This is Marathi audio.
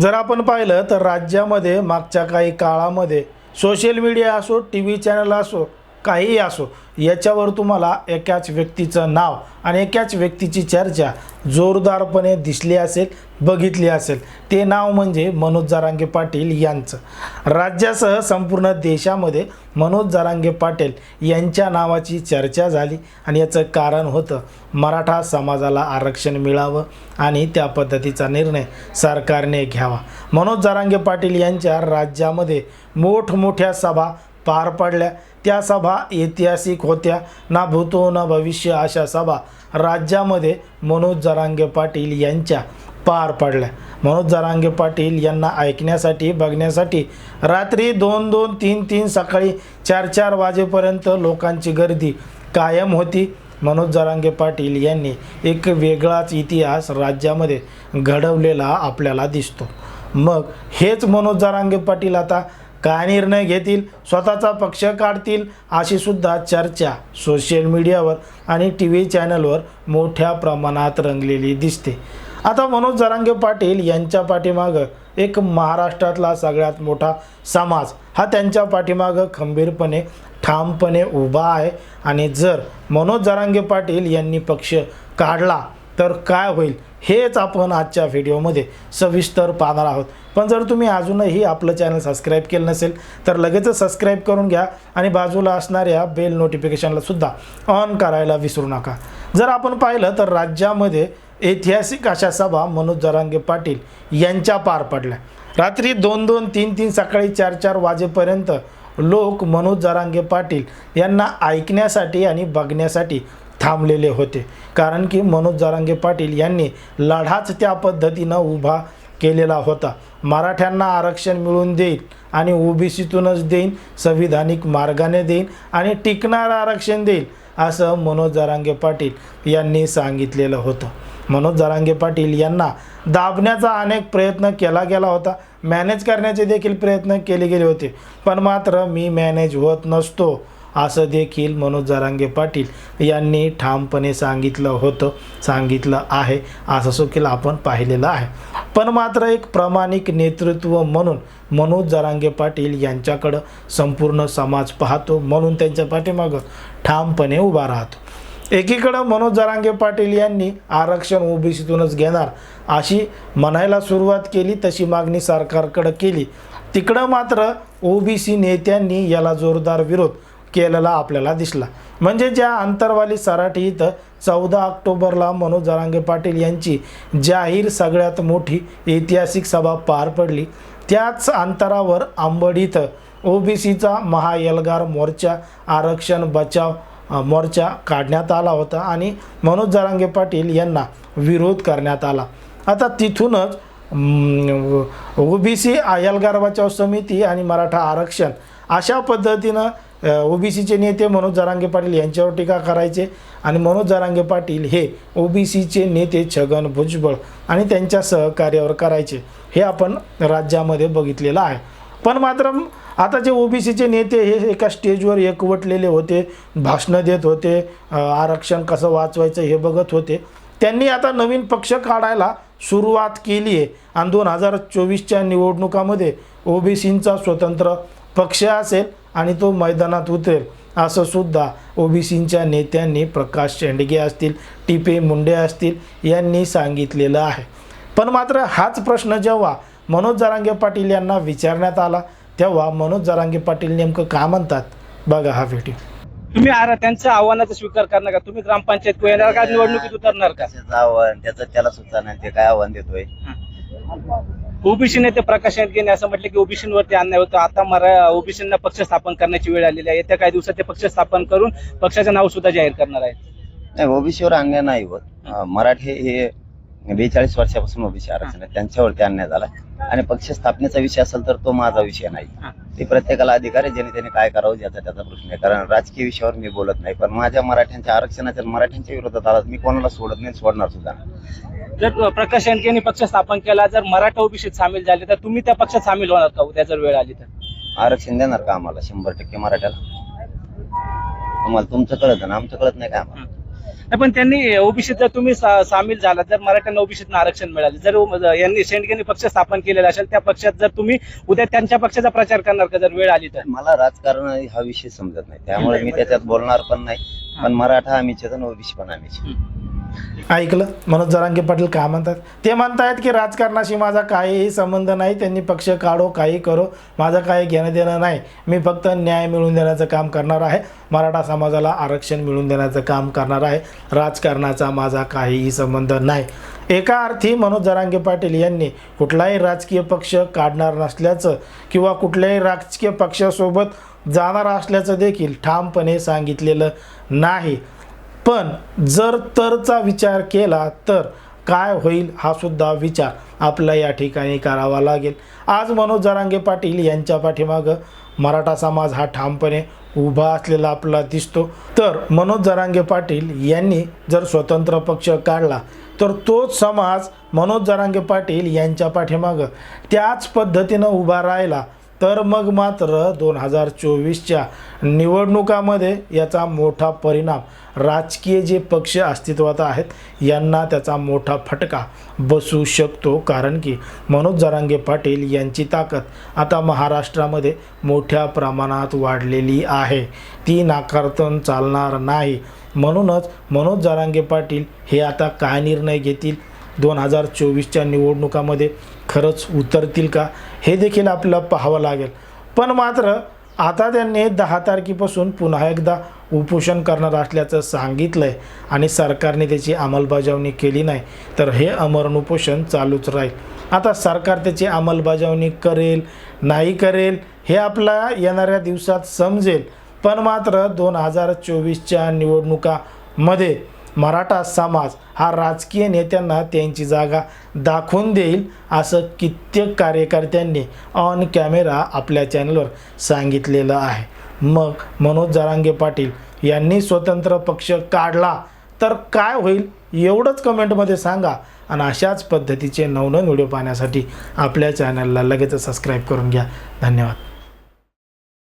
जर आपण पाहिलं तर राज्यामध्ये मागच्या काही काळामध्ये सोशल मीडिया असो टी व्ही चॅनल असो काहीही असो याच्यावर तुम्हाला एकाच व्यक्तीचं नाव आणि एकाच व्यक्तीची चर्चा जोरदारपणे दिसली असेल बघितली असेल. ते नाव म्हणजे मनोज जारांगे पाटील यांचं. राज्यासह संपूर्ण देशामध्ये मनोज जारांगे पाटील यांच्या नावाची चर्चा झाली आणि याचं कारण होतं मराठा समाजाला आरक्षण मिळावं आणि त्या पद्धतीचा निर्णय सरकारने घ्यावा. मनोज जारांगे पाटील यांच्या राज्यामध्ये मोठमोठ्या सभा पार पडल्या. त्या सभा ऐतिहासिक होत्या. ना भूतो ना भविष्य अशा सभा राज्यामध्ये मनोज जरांगे पाटील यांच्या पार पडल्या. मनोज जरांगे पाटील यांना ऐकण्यासाठी बघण्यासाठी रात्री दोन दोन तीन तीन सकाळी चार चार वाजेपर्यंत लोकांची गर्दी कायम होती. मनोज जरांगे पाटील यांनी एक वेगळाच इतिहास राज्यामध्ये घडवलेला आपल्याला दिसतो. मग हेच मनोज जरांगे पाटील आता काय निर्णय घेतील स्वतःचा पक्ष काढतील अशी सुद्धा चर्चा सोशल मीडियावर आणि टी व्ही चॅनलवर मोठ्या प्रमाणात रंगलेली दिसते. आता मनोज जरांगे पाटील यांच्या पाठीमागं एक महाराष्ट्रातला सगळ्यात मोठा समाज. हा त्यांच्या पाठीमागं खंबीरपणे ठामपणे उभा आहे आणि जर मनोज जरांगे पाटील यांनी पक्ष काढला तर काय होईल? हेच आपण आजच्या व्हिडिओमध्ये सविस्तर पाहणार आहोत. पण जर तुम्ही अजूनही आपलं चॅनल सबस्क्राईब केलं नसेल तर लगेचच सबस्क्राईब करून घ्या आणि बाजूला असणाऱ्या बेल नोटिफिकेशनला सुद्धा ऑन करायला विसरू नका. जर आपण पाहिलं तर राज्यामध्ये ऐतिहासिक अशा सभा मनोज जरांगे पाटील यांच्या पार पडल्या. रात्री दोन दोन तीन तीन सकाळी चार चार वाजेपर्यंत लोक मनोज जरांगे पाटील यांना ऐकण्यासाठी आणि बघण्यासाठी थांबलेले होते. कारण की मनोज जारांगे पाटील यांनी लढाच त्या पद्धतीनं उभा केलेला होता. मराठ्यांना आरक्षण मिळवून देईल आणि ओबीसीतूनच देईन संविधानिक मार्गाने देईन आणि टिकणारं आरक्षण देईल असं मनोज जारांगे पाटील यांनी सांगितलेलं होतं. मनोज जारांगे पाटील यांना दाबण्याचा अनेक प्रयत्न केला गेला होता. मॅनेज करण्याचे देखील प्रयत्न केले गेले होते. पण मात्र मी मॅनेज होत नसतो. असं देखील मनोज जरांगे पाटील यांनी ठामपणे सांगितलं होतं सांगितलं आहे असं सुखील आपण पाहिलेलं आहे. पण मात्र एक प्रामाणिक नेतृत्व म्हणून मनोज जरांगे पाटील यांच्याकडं संपूर्ण समाज पाहतो म्हणून त्यांच्या पाठीमागं ठामपणे उभा राहतो. एकीकडं मनोज जरांगे पाटील यांनी आरक्षण ओबीसीतूनच घेणार अशी म्हणायला सुरुवात केली तशी मागणी सरकारकडं केली. तिकडं मात्र ओबीसी नेत्यांनी याला जोरदार विरोध केलेला आपल्याला दिसला. म्हणजे ज्या अंतरवाली सराठी इथं चौदा ऑक्टोबरला मनोज जरांगे पाटील यांची जाहीर सगळ्यात मोठी ऐतिहासिक सभा पार पडली. त्याच अंतरावर आंबड इथं ओबीसीचा महायलगार मोर्चा आरक्षण बचाव मोर्चा काढण्यात आला होता आणि मनोज जरांगे पाटील यांना विरोध करण्यात आला. आता तिथूनच ओबीसी आयलगार बचाव समिती आणि मराठा आरक्षण अशा पद्धतीनं ओबीसीचे नेते मनोज जरांगे पाटील यांच्यावर टीका करायचे आणि मनोज जरांगे पाटील हे ओबीसीचे नेते छगन भुजबळ आणि त्यांच्या सहकार्यावर करायचे. हे आपण राज्यामध्ये बघितलेलं आहे. पण मात्र आता जे ओबीसीचे नेते हे एका स्टेजवर एकवटलेले होते भाषणं देत होते आरक्षण कसं वाचवायचं हे बघत होते. त्यांनी आता नवीन पक्ष काढायला सुरुवात केली आहे. आणि दोन हजार चोवीसच्या निवडणुकामध्ये ओबीसींचा स्वतंत्र पक्ष असेल आणि तो मैदानात उतरेल असं सुद्धा ओबीसींच्या नेत्यांनी प्रकाश शेंडगे असतील टिपे मुंडे असतील यांनी सांगितलेलं आहे. पण मात्र हाच प्रश्न जेव्हा मनोज जरांगे पाटील यांना विचारण्यात आला तेव्हा मनोज जरांगे पाटील नेमकं काय म्हणतात? बघा हा व्हिडिओ. तुम्ही आरा त्यांच्या आव्हानाचा स्वीकार करणार का? तुम्ही ग्रामपंचायत येणार का? निवडणुकीत उतरणार का? त्याचं आव्हान त्याचं त्याला सुचना ते काय आव्हान देतोय? ओबीसी नेते प्रकाश यांनी असं म्हटलं की ओबीसीवरती अन्याय होतं. आता मरा ओबीसींना पक्ष स्थापन करण्याची वेळ आलेली आहे. येत्या काही दिवसात ते पक्ष स्थापन करून पक्षाचं नाव सुद्धा जाहीर करणार आहेत. नाही ओबीसीवर अन्याय नाही होत. मराठे हे बेचाळीस वर्षापासून ओबीसी आरक्षण आहे. त्यांच्यावरती अन्याय झाला. आणि पक्ष स्थापनेचा विषय असेल तर तो माझा विषय. नाही. ते प्रत्येकाला अधिकार आहे. ज्याने त्याने काय करावं ज्याचा त्याचा प्रश्न आहे. कारण राजकीय विषयावर मी बोलत नाही. पण माझ्या मराठ्यांच्या आरक्षणाच्या मराठ्यांच्या विरोधात आला मी कोणाला सोडत नाही सोडणार सुद्धा. जर प्रकाश यांनी पक्ष स्थापन केला जर मराठा ओबीसीत सामील झाले तर तुम्ही त्या पक्षात सामील होणार का? उद्या जर वेळ आली तर. आरक्षण देणार का आम्हाला? शंभर टक्के मराठ्याला. तुम्हाला तुमचं कळत ना आमचं कळत नाही का आम्हाला? नाही, पण त्यांनी ओबीसीत जर तुम्ही सा- सामील झाला जर मराठ्यांना ओबीसीत आरक्षण मिळाले जर उ- यांनी शेंडगेंनी पक्ष स्थापन केलेला असेल त्या पक्षात जर तुम्ही उद्या त्यांच्या पक्षाचा प्रचार करणार का जर वेळ आली तर? मला राजकारण हा विषय समजत नाही. त्यामुळे मी त्याच्यात बोलणार पण नाही. पण मराठा आम्हीच आणि ओबीसी पण आम्हीच. ऐकलं? मनोज जरांगे पाटील काय म्हणतात? ते म्हणतायत की राजकारणाशी माझा काहीही संबंध नाही त्यांनी पक्ष काढो काही करो. माझं काही घेणं देणं नाही. मी फक्त न्याय मिळवून देण्याचं काम करणार आहे. मराठा समाजाला आरक्षण मिळवून देण्याचं काम करणार आहे. राजकारणाचा माझा काहीही संबंध नाही. एका अर्थी मनोज जरांगे पाटील यांनी कुठलाही राजकीय पक्ष काढणार नसल्याचं किंवा कुठल्याही राजकीय पक्षासोबत जाणार असल्याचं देखील ठामपणे सांगितलेलं नाही. पण जर तरचा विचार केला तर काय होईल हा सुद्धा विचार आपला या ठिकाणी करावा लागेल. आज मनोज जरांगे पाटील यांच्या पाठीमागं मराठा समाज हा ठामपणे उभा असलेला आपला दिसतो. तर मनोज जरांगे पाटील यांनी जर स्वतंत्र पक्ष काढला तर तोच समाज मनोज जरांगे पाटील यांच्या पाठीमागं त्याच पद्धतीनं उभा राहिला. तर मग मात्र दोन हजार चोवीसच्या निवडणुकामध्ये याचा मोठा परिणाम राजकीय जे पक्ष अस्तित्वात आहेत यांना त्याचा मोठा फटका बसू शकतो. कारण की मनोज जरांगे पाटील यांची ताकद आता महाराष्ट्रामध्ये मोठ्या प्रमाणात वाढलेली आहे. ती नाकारतून चालणार नाही. म्हणूनच मनोज जरांगे पाटील हे आता काय निर्णय घेतील? दोन हजार चोवीसच्या निवडणुकामध्ये खरंच उतरतील का? हे देखील आपल्याला पाहावं लागेल. पण मात्र आता त्यांनी दहा तारखेपासून पुन्हा एकदा उपोषण करणार असल्याचं सांगितलं आहे आणि सरकारने त्याची अंमलबजावणी केली नाही तर हे अमरण उपोषण चालूच राहील. आता सरकार त्याची अंमलबजावणी करेल नाही करेल हे आपल्या येणाऱ्या दिवसात समजेल. पण मात्र दोन हजार चोवीसच्या निवडणुकामध्ये मराठा समाज हा राजकीय नेत्यांना त्यांची जागा दाखवून देईल असं कित्येक कार्यकर्त्यांनी ऑन कॅमेरा आपल्या चॅनलवर सांगितलेलं आहे. मग मनोज जरांगे पाटील यांनी स्वतंत्र पक्ष काढला तर काय होईल एवढंच कमेंटमध्ये सांगा. आणि अशाच पद्धतीचे नवनवीन व्हिडिओ पाहण्यासाठी आपल्या चॅनलला लगेच सबस्क्राईब करून घ्या. धन्यवाद.